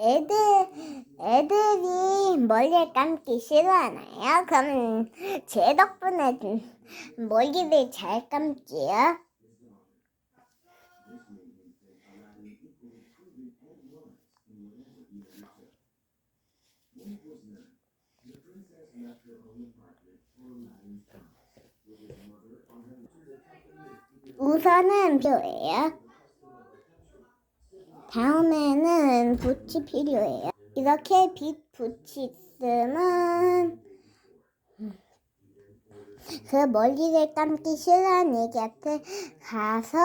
애들, 애들이 머리를 감기 싫어하나요? 그럼 제 덕분에 좀 머리를 잘 감지요. 우선은 필요해요. 다음에는 붓이 필요해요. 이렇게 빛 붓이 있으면 그 머리를 감기 싫어하는 애 곁에 가서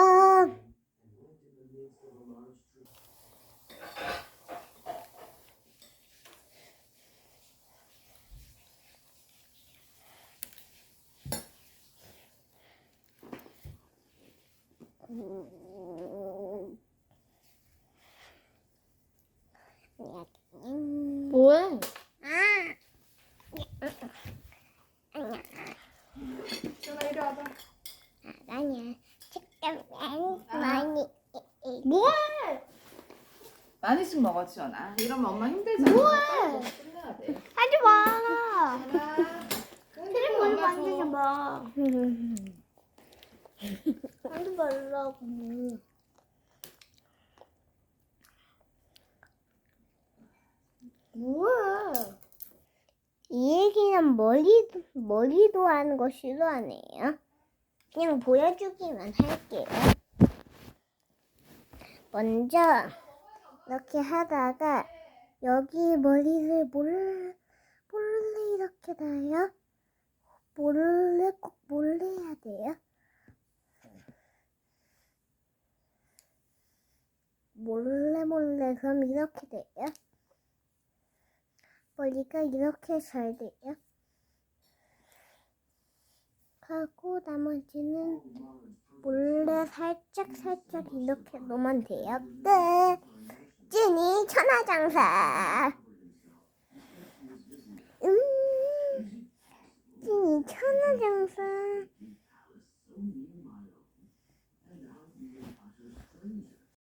음, 뭐해? 아, 전화 이리 와봐. 아니야. 잠깐만 많이 뭐해? 많이씩 먹어 지연아. 이러면 엄마 힘들잖아. 뭐해? 끝내야 돼. 하지 마. 하나. 머리 만지지 마. 하지 말라고. 뭐해? 이 얘기는 머리도, 머리도 하는 거 싫어하네요. 그냥 보여주기만 할게요. 먼저, 이렇게 하다가, 여기 머리를 몰래, 몰래 이렇게 놔요. 몰래, 꼭 몰래 해야 돼요. 몰래 몰래, 그럼 이렇게 돼요. 머리가 이렇게 잘 돼요. 하고 나머지는 몰래 살짝 살짝 이렇게 놓으면 돼요. 끝. 찐이 천하장사. 음, 찐이 천하장사.